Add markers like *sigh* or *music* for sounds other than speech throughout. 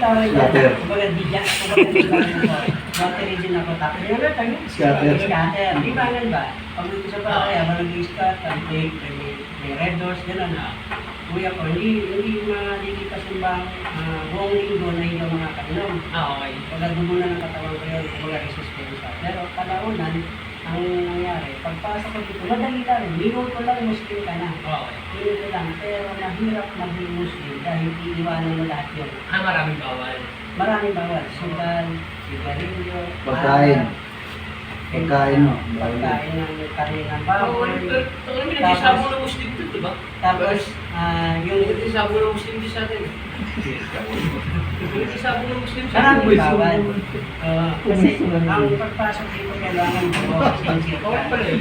Scatter. Ba. Lottery din ako. Tapos yung ano, tayo? Scatter. Scatter. Di ba ganun ba? Pag sa pa kaya, walang scatter, may, may, may red doors, gano'n. Kuya ko, hindi, hindi malilipas yung bang uh, buong linggo na hindi ako makakainom. Ah, okay. Pag dugo na ng katawan ko yun, kumbaga resistensya. Pero kalaunan, ang nangyari, pagpasok ko dito, madali lang, minuto lang Muslim ka na. Okay. Minuto lang, pero mahirap maging Muslim dahil iiwanan mo lahat yun. Ah, maraming bawal. Maraming bawal, sugal, sigarilyo, Pagkain. Pagkain, no? Pagkain ng karne ng Bawal. Pero, ito kami nagsisabo ng Muslim dito, di ba? Tapos, ah, Yung nagsisabo ng Muslim din sa atin. Nagsisabo ng Muslim sa atin. bawal. Ah, kasi ang pagpasok dito kailangan mo sincere ka. Bawal pala eh.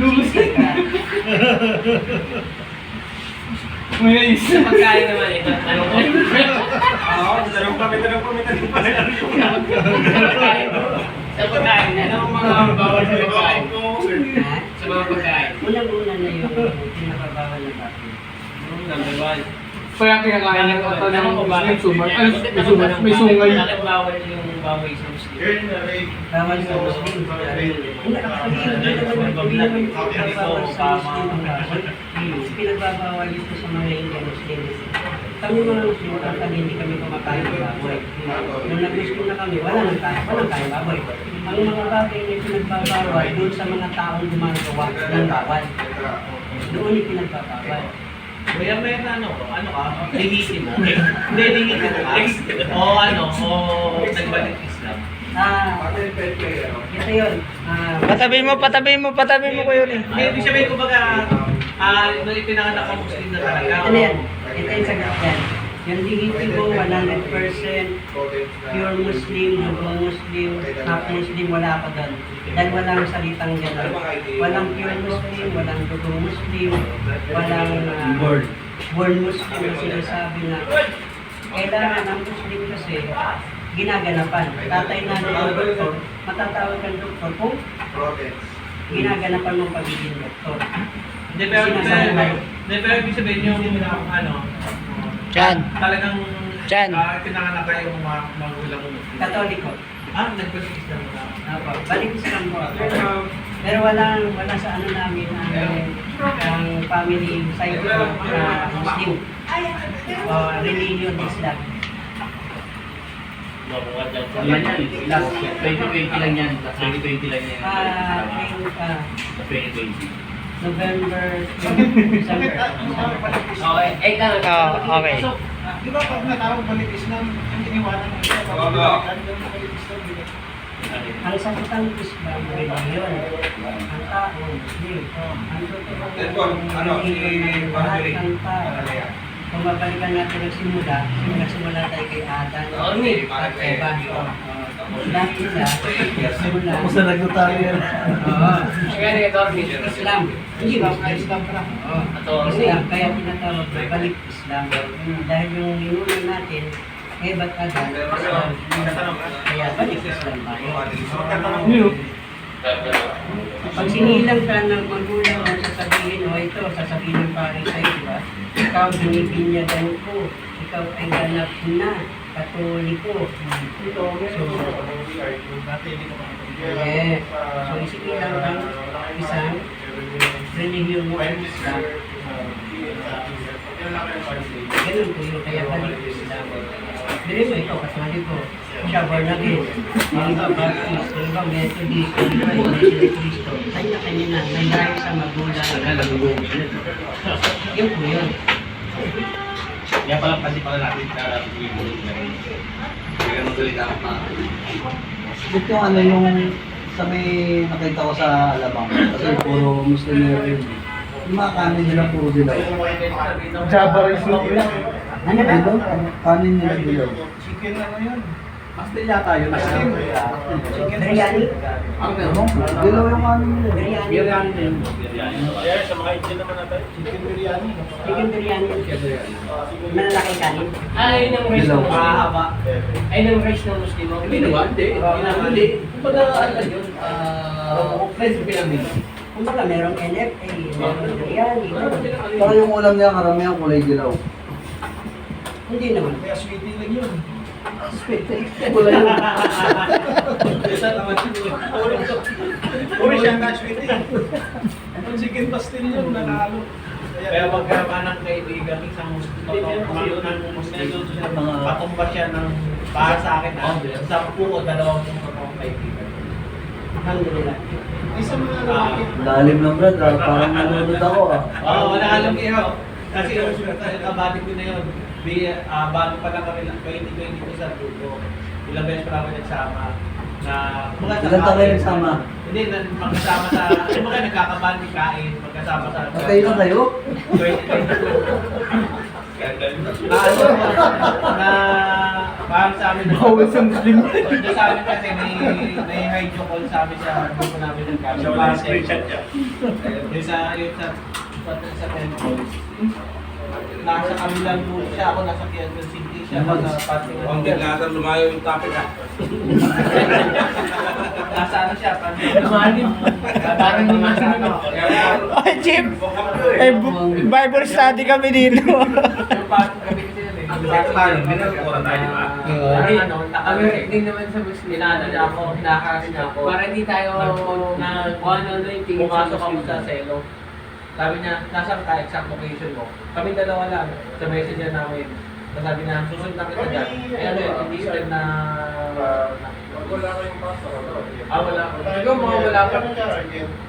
Sincere ka. *laughs* Sa pagkain naman eh. Ano ko? Oo, tanong kami, tanong kami, tanong kami. Sa pagkain, ano ang mga bawal sa pagkain? Sa mga pagkain. Unang-una na yung pinakabawal na bakit. Number one. Kaya kinakain ng kata ng Tanong ko ba? Muslim, suman. Ay, may ba May ng- sungay. Bakit bawal yung baboy sa Muslim? Bawal sa Muslim. Pinagbabawal bawal. Ito sa mga hindi Muslim. Kami mga Muslim, kami hindi kami kumakain ng baboy. Nung nag-Muslim na kami, wala nang kain, walang kain baboy. Ang mga bagay na pinagbabawal doon sa mga taong gumagawa ng bawal. Doon yung pinagbabawal. Kuya, may ano ko, ano ka? Lihiti mo. Hindi, lihiti mo ka. O ano, o nagbalik Islam. Ah, ito yun. Ah, Patabi mo, patabi mo, patabi mo ko yun eh. Hindi, ibig sabihin ko baga, ah, uh, pinanganak ang Muslim na talaga. Na yan. Ito yung sagot yan. Yung dignity ko, 100% pure Muslim, dugo Muslim, half Muslim, wala pa doon. Dahil walang salitang gano'n. Walang pure Muslim, walang dugo Muslim, walang uh, Born. born Muslim na sinasabi na kailangan ang Muslim kasi ginaganapan. Tatay na ng doktor, matatawag kang doktor kung ginaganapan mo pagiging doktor. Hindi, pero, hindi, pero ibig sabihin yung, ano, Chan. talagang, Chan. ah, pinanganak kayo yung mga magulang mo. Katoliko. Ah, nagbalik Islam na. Apo, balik Islam po ako. Pero wala, wala sa ano namin, ang, ang family side ko na Muslim. O religion Islam. Yan yan, last 2020 lang yan, last 2020 lang yan. Ah, yung, ah, 2020. November, December. Okay, eh, lang. Oh, okay. Di ba pag natawag balik Islam, ang iniwanan ng isa, pag balikan daw ng balik Islam, di ba? Ang sakitang Islam, religion. Ang tao, Muslim. Ang totoo, Therefore, ano, si ng tao. Kung babalikan natin nagsimula, nagsimula tayo kay Adan. Oo, ni. At Eva. Lahat sila, nagsimula. Tapos na nagnotaryo yan. Oo. Kaya ni Dormi. Islam. Hindi ba? Islam pa lang. Oo. Islam. Kaya tinatawag na balik Islam. Dahil yung ninunan natin, eh ba't? Islam. Kaya balik Islam tayo. Pag sinilang ka ng magulang mo, sasabihin mo, ito, sasabihin ng pare sa'yo, di ba? Ikaw, binibinyagan ko. Ikaw ay ganap na. Katoliko. So, yes. So, isinilang kang isang relihiyon mo ay Islam. Ganun po yun, kaya balik Islam. Dili mo ikaw, katoliko. Siya, born again. Yung iba, Baptist. Yung iba, Methodist. Yung iba, Iglesia Cristo. Kanya-kanya na. May layo sa magulang. Yun po yun. Kaya pala kasi pala natin na tuloy-tuloy na rin. Kaya magalit ako pa. Ito ano yung sa may nakita ko sa Alabang. Kasi puro Muslim na yun. Yung mga kanin nila puro dilaw. Java rice lang yun. Ano dilaw? Kanin nila dilaw. Chicken ano yun? Pastel yata yun. Biryani. Dilaw yung kanin nila. Biryani. Chicken biryani. Chicken biryani. Malalaki kanin. Ay, ng rice Dilaw. ng mahaba. Ay, ng rice ng Muslim. Hindi naman, hindi. Hindi hindi. Kumbaga, ano yun, ah, rice pyramid. Kumbaga, merong NFA, merong biryani. Pero yung ulam niya karamihan kulay dilaw. Hindi naman. Kaya sweetie lang yun. Wala yun. Isa naman yun. Uy, siya nga sweetie. Ang chicken pastel yun, nanalo. Kaya magkaroon ng kaibigan, isang totoo, ng Muslim, patumba siya ng, para sa akin, ah, sa ko, dalawang kaibigan. Alhamdulillah. Isa mga lalaki. Lalim ng brad, ah. parang nanonood ako ah. Oo, wala alam niyo. Kasi yung kabati ko na yun, di, ah, bago pa lang kami, 2020 ko sa grupo. Ilang beses pa kami nagsama. Na, mga Ilan taon kayo nagsama? Hindi, na, magkasama sa, yung mga nagkakabandi kain, magkasama sa... Okay lang kayo? 2022. Na ano, na parang sa amin, Bawal sa Muslim. Doon sa amin kasi may, may radio call sa amin sa grupo namin ng kami. Siya wala screenshot niya. Yung sa, yung sa, sa, sa temple. Nasa kabilang room siya, ako nasa Quezon City siya, nasa Patingan. Huwag biglatang lumayo yung topic ah. *laughs* Nasa ano siya, Lumalim. Parang nasa ano. Ay, Chip! Eh, Bible study kami dito. Yung yun eh. Paano? Binagkuran tayo, di ba? Oo. Ano, Kami, nakakasi. hindi naman sa Muslim. Niya ako, hinakaras niya ako. Para hindi tayo na kung ano na yung tingin sa pumasok ako sa selo. Sabi niya, nasaan ka exact location mo? Kami dalawa lang sa messenger namin. Tapos sabi niya, susunod na kita dyan. Eh ano yun, hindi spread na... Ah, wala. Siguro mga wala pa.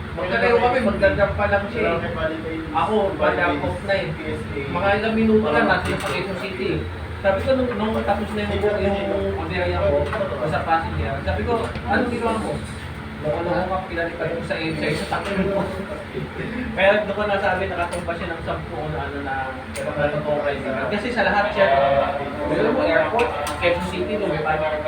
Magkalayo kami, magdagdag pa lang siya. eh. Ako, wala off na eh. Mga ilang minuto lang natin sa Quezon City. Sabi ko, nung, nung tapos na yung, yung abiyaya ko, sa passenger, sabi ko, anong ginawa mo? Loko-loko ka, pinalipan mo sa inside sa takbo mo. Kaya doon ko nasabi, nakatumba siya ng sampu kung ano na na totoo kaibigan. Kasi sa lahat siya, alam mo, airport, Quezon City, lumipad. Ron.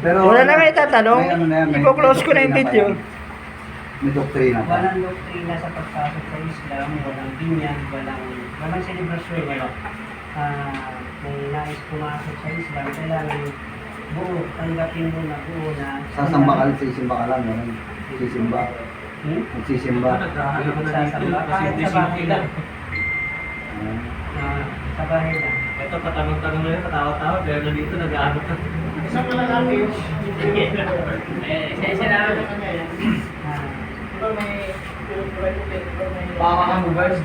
Pero, Wala na kayo tatanong. May ano na yan, may- Ipo-close ko na yung may video. doktrina pa yan. May doktrina pa. Walang doktrina sa pagpasok sa Islam, walang binyag, walang, walang selebrasyon. Wala. Ah, kung nais pumasok sa Islam, kailangan buo, tanggapin mo na buo na. Sasamba ka, sisimba ka lang. Ganun. Sisimba. Hmm? Magsisimba. Magsasamba, kahit sa bahay lang. Ah. Ah, sa bahay lang. Ito, patanong-tanong na yun, patawa-tawa, pero nandito nag-aano ka. Isang lalaki. Eh, isa-isa na. Ah, Baka ka mo guys.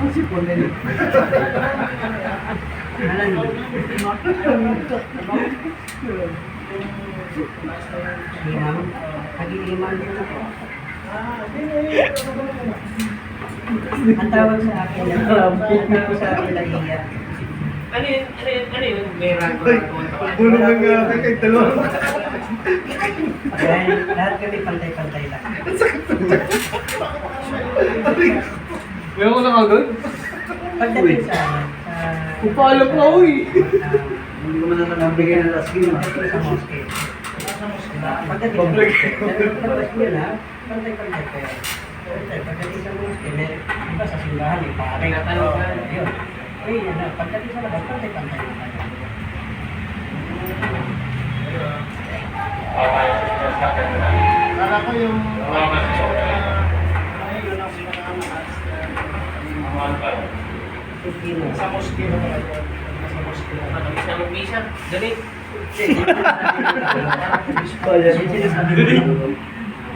Ang sipon nila. Alam mo, imam, nag-iiman din ako. Ang tawag sa akin, ang tawag sa akin, lahiya. Ano yun? Ano yun? Ano yun? May rango Bulong na nga ako kay dalawa. Dahil lahat kami pantay-pantay lang. Meron ko na agad. Pagdating sa sa Kung paalam ka, uy. ah, Hindi ko man na nabigay ng last game. ah. pagdating sa mosque. Pagdating sa mosque, mo yun ha, pantay-pantay kayo. Pagdating sa mosque, may, iba sa simbahan, may pare. Tinatanong ka. Ayun. Pagdating sa labas, pantay-pantay na kayo. Kala ko yung... Ah, yun ang pinakamahal. Sa mosque na talaga. Sa mosque na. Ano, isa mag-misa? Dali.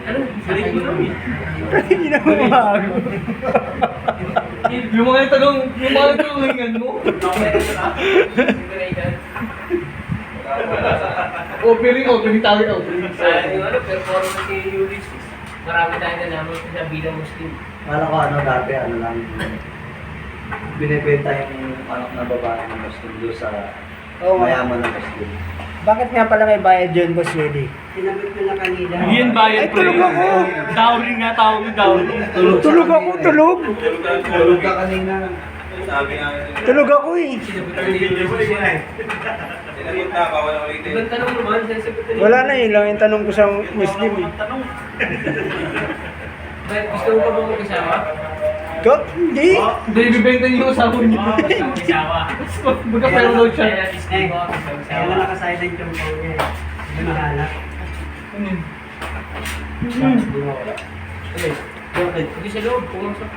Ano? Dali mo namin. Hindi na umago. Yung mga tanong, yung mga tanongan mo. Opening, opening tayo, opening. Sa yung ano, performance ni Ulysses. Marami tayong nalaman sa bilang Muslim. Kala ko ano dati, ano lang. Binibenta yung anak na babae ng Muslim doon sa Oo. mayaman ng Muslim. Bakit nga pala may bayad yun, Boss Willie? Sinagot ko na kanina. Yan bayad, Ay, tulog ako. Dowry nga, tawag yung dowry. Tulog ako, tulog. Tulog ka kanina. Tulog ako eh. Na, na Wala na yun lang yung tanong ko sa Muslim eh. Bakit gusto mo pa bang mag-isama? Ko? Hindi. Hindi, ibibenta niyo yung usawa niyo. Magkapero daw siya. Eh, kaya nga nakasilent yung phone niya. eh. Hindi mahanap. Hindi sa loob, pumasok.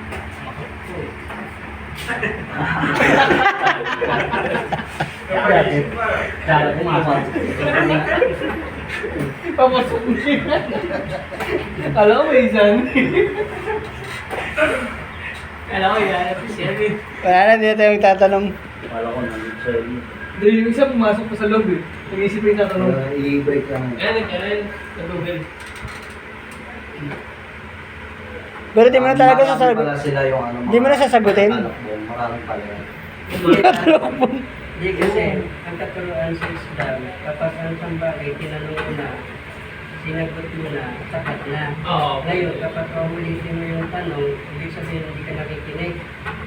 Bakit? Bakit pumasok? Papasok mo siya. Alam mo, isan. Alam mo yan. Wala na, hindi na tayo magtatanong. Wala ko sa inyo. Hindi, yung isa pumasok pa sa loob eh. Nag-iisip yung tatanong. Uh, I-break lang. Ayan, ayan, nag-google. Pero di mo na talaga Marami sasagot. pala sila yung ano. Di mo na sasagutin? Marami pala yan. Hindi kasi, ang katuruan sa Islam, kapag ang sambagay, tinanong mo na, sinagot mo na, sapat na. Oo. Ngayon, kapag ulitin mo yung tanong, ibig sabihin hindi ka nakikinig.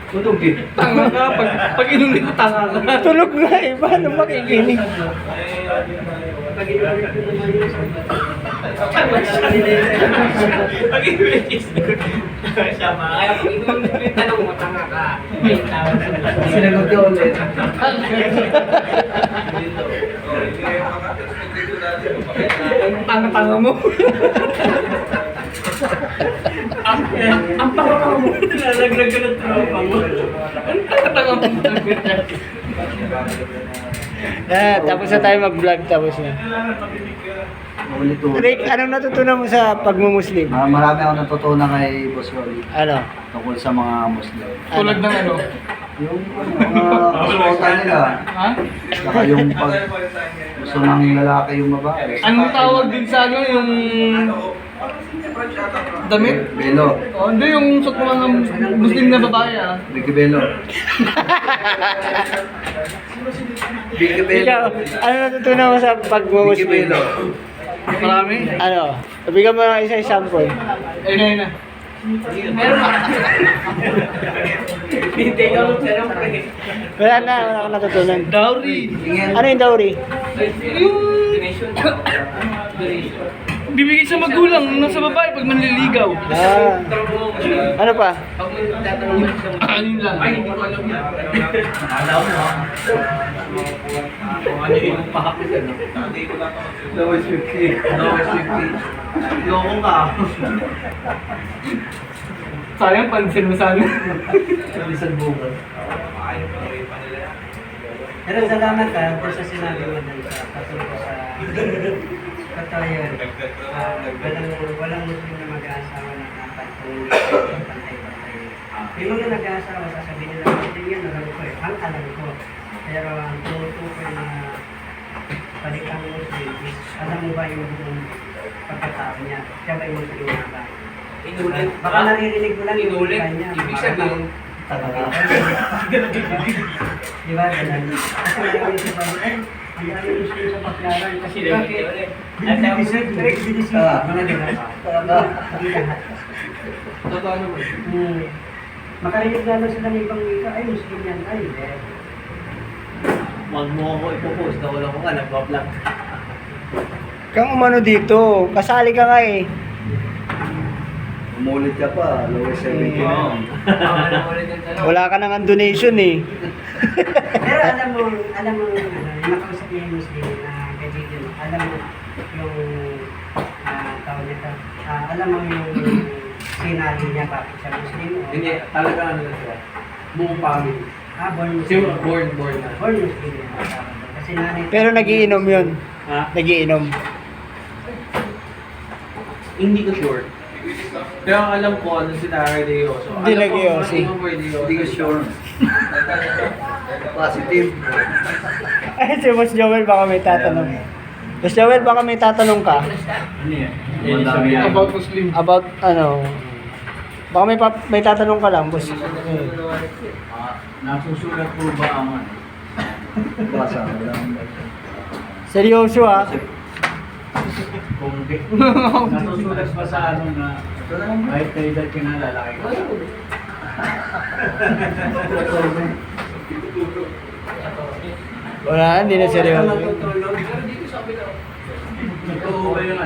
Tulog eh. Tanga ka. Pag, pag inulit tanga ka. Tulog nga eh. Paano makikinig? Pag inulit mo naman yung sagot, Pag inulit is siya ma. Kaya inulit mo yung tanong mo, tanga ka. May sa gusto. Sinagot ka ulit. Ang tanga-tanga mo. Ang ang tanga mo. Nalaglag ka ng tropa mo. Ang tanga-tanga mo. Ah, tapos na tayo mag-vlog. Tapos na. Ulit-ulit. Rick, anong natutunan mo sa pagmumuslim? Ah, marami akong natutunan kay Boss Rolly Ano? tungkol sa mga Muslim. Tulad ng ano? Yung mga kasuotan nila, Ha? saka yung pag gusto ng lalaki yung babae. Anong tawag din sa ano yung damit? Belo. Oh, hindi yung suot mo ng Muslim na babae ah. Ricky Belo. *laughs* Ricky Belo. Ikaw, ano natutunan mo sa Ricky pagmumuslim? Belo. Marami? Ano? Bigyan mo ng isa sample. Ayun na yun na. Meron pa. Hindi ka mo siya ng pre. Wala na, wala kang natutunan. Dowry. Ano yung dowry? Yung. Bibigay sa magulang nasa babae pag manliligaw. Ah, ano pa? Mo Ano lang? ay, hindi ko alam yan. Alam mo? Kung ano yung pahapit ano. Lowest 50. Lowest 50. Loko ka. Sayang pansin mo sana. Isang bukas. Pero salamat ha, doon sa sinabi mo doon sa patungkol sa totoo yun. Ah, walang, walang Muslim na mag-aasawa ng apat kung hindi pantay-pantay. May mga nag-aasawa, sasabihin nila, Muslim yan, alam ko eh. Ang alam ko. Pero ang tutukoy na palikang Muslim is, alam mo ba yung buong pagkatao niya? Siya ba yung Muslim na ba? Inulit. Baka naririnig mo lang yung kanya. Ibig sabihin, Talaga. *laughs* Di ba? Ganun. Kasi sa Makarinig naman sila ng ibang wika, ay Muslim yan, ay hindi. Wag mo ako ipopost na wala ko nga, nagpa-vlog. Kang umano dito, kasali ka nga eh. Umulit ka pa, lowest 70 na yun. Wala ka nang donation eh. *laughs* Pero alam mo, alam mo, ano, nakausap niya yung Muslim na kaibigan mo, alam mo yung, ah, tawag nito, ah, alam mo yung sinali niya bakit siya Muslim o Hindi, talaga ano na siya. Buong family. ah, born Muslim. born, born na. Born Muslim yan. Kasi nanay. Pero nagiinom yun. Ha? Nagiinom. Hindi ko sure. Pero ang alam ko, ano si Tara de Yoso. Hindi nag-iossi. Hindi ko sure. Positive. *laughs* Ay, si Boss Joel baka may tatanong. Boss Joel, baka may tatanong ka Ano yan? About Muslim. about ano. Baka may, pa- may tatanong ka lang, boss. Nasusulat po ba ang ano? Basa ko lang. Seryoso ah. Kung di. *laughs* Nasusulat ba sa ano na kahit na edad ka na lalaki ka? *laughs* Wala, hindi na seryoso. Totoo ba yung ano?